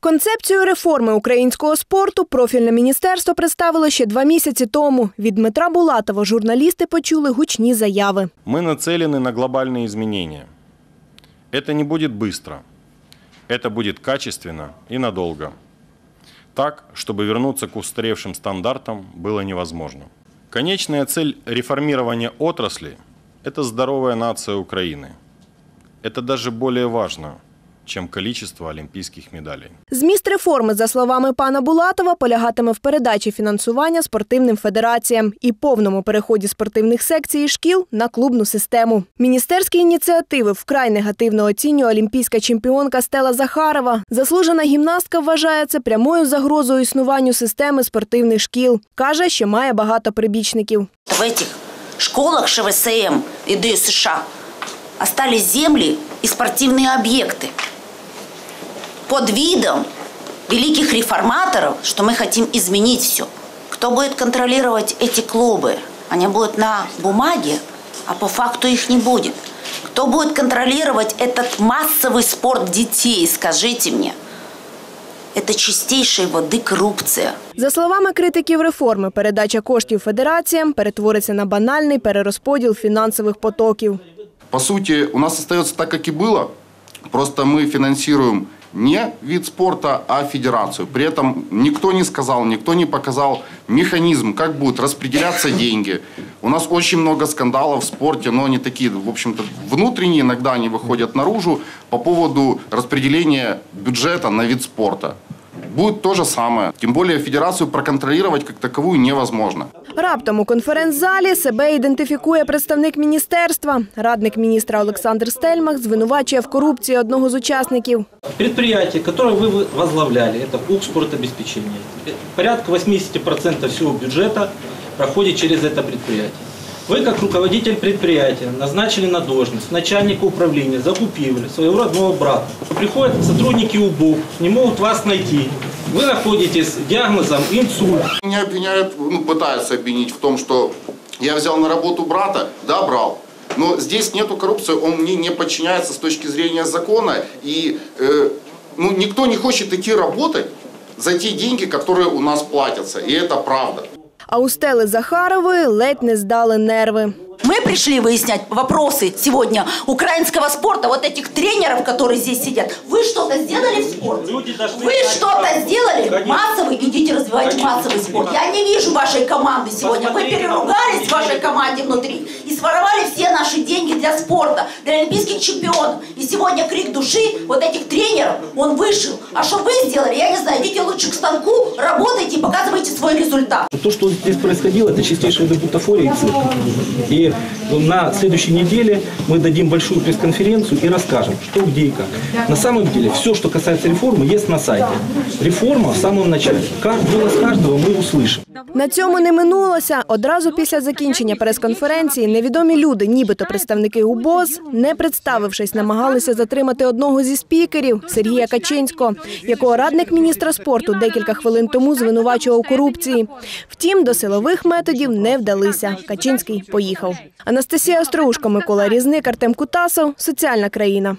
Концепцію реформи українського спорту профільне міністерство представило ще два місяці тому. Від Дмитра Булатова журналісти почули гучні заяви. Мы нацелены на глобальные изменения. Это не будет быстро. Это будет качественно и надолго. Так, чтобы вернуться к устаревшим стандартам было невозможно. Конечная цель реформирования отрасли – это здоровая нация Украины. Это даже более важно, чем количество олимпийских медалей. Зміст реформи, за словами пана Булатова, полягатиме в передачі фінансування спортивним федераціям і повному переході спортивних секцій і шкіл на клубну систему. Міністерські ініціативи вкрай негативно оцінює олімпійська чемпіонка Стела Захарова. Заслужена гімнастка вважає це прямою загрозою існуванню системи спортивних шкіл. каже, що має багато прибічників. В этих школах ШВСМ и ДЮСШ остались земли и спортивные объекты под видом великих реформаторов, что мы хотим изменить все. Кто будет контролировать эти клубы? Они будут на бумаге, а по факту их не будет. Кто будет контролировать этот массовый спорт детей, скажите мне? Это чистейшей воды коррупция. За словами критиків реформи, передача коштів федераціям перетвориться на банальний перерозподіл фінансових потоків. По сути, у нас остается так, как и было. Просто мы финансируем не вид спорта, а федерацию. При этом никто не сказал, никто не показал механизм, как будут распределяться деньги. У нас очень много скандалов в спорте, но они такие, в общем-то, внутренние, иногда они выходят наружу по поводу распределения бюджета на вид спорта. Будет то же самое. Тем более федерацию проконтролировать как таковую невозможно. Раптом у конференц-залі себе ідентифікує представник міністерства. Радник міністра Олександр Стельмах звинувачує в корупції одного з учасників. Предприятие, которое вы возглавляли, это Укспортобеспечение. Порядка 80% всего бюджета проходит через это предприятие. Вы, как руководитель предприятия, назначили на должность начальника управления, закупили своего родного брата. Приходят сотрудники УБУ, не могут вас найти. Вы находитесь с диагнозом инсульт. Меня обвиняют, ну, пытаются обвинить в том, что я взял на работу брата, да, брал. Но здесь нету коррупции, он мне не подчиняется с точки зрения закона. И э, ну, никто не хочет идти работать за те деньги, которые у нас платятся. И это правда. А у Стели Захарової ледь не здали нерви. Мы пришли выяснять вопросы сегодня украинского спорта, вот этих тренеров, которые здесь сидят. Вы что-то сделали в спорте? Вы что-то сделали? Конечно. Массовый, идите развивайте Конечно. массовый спорт. Я не вижу вашей команды сегодня. Вы переругались в вашей команде внутри и своровали все наши деньги для спорта, для олимпийских чемпионов. И сегодня крик души вот этих тренеров, он вышел. А что вы сделали, я не знаю. Идите лучше к станку, работайте и показывайте свой результат. То, что здесь происходило, это чистейшая бутафория и цирк. И на следующей неделе мы дадим большую пресс-конференцию и расскажем, что, где и как. На самом деле, все, что касается реформы, есть на сайте. Реформа в самом начале. Как голос каждого мы услышим. На цьому не минулося. Одразу після закінчення прес-конференції невідомі люди, нібито представники УБОЗ, не представившись, намагалися затримати одного зі спікерів Сергія Качинського, якого радник міністра спорту декілька хвилин тому звинувачував корупції. Втім, до силових методів не вдалися. Качинський поїхав. Анастасія Остроушко, Микола Різник, Артем Кутасов. Соціальна країна.